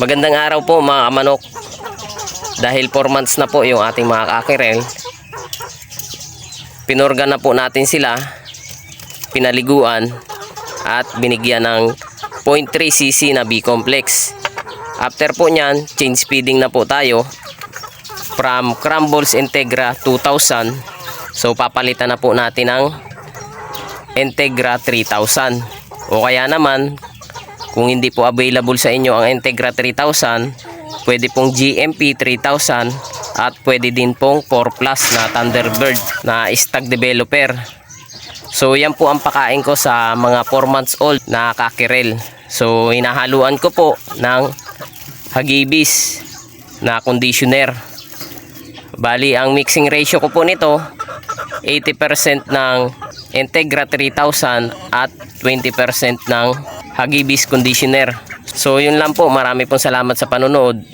Magandang araw po mga kamanok. Dahil 4 months na po yung ating mga kakirel, pinurga na po natin sila, pinaliguan, at binigyan ng 0.3 cc na B-complex. After po nyan, change feeding na po tayo from Crumbles Integra 2000. So papalitan na po natin ang Integra 3000. O kaya naman, kung hindi po available sa inyo ang Integra 3000, pwede pong GMP 3000 at pwede din pong 4 Plus na Thunderbird na stag developer. So yan po ang pakain ko sa mga 4 months old na kakirel. So hinahaluan ko po ng hagibis na conditioner. Bali ang mixing ratio ko po nito 80% ng Integra 3000 at 20% ng Hagibis conditioner. So yun lang po, marami pong salamat sa panonood.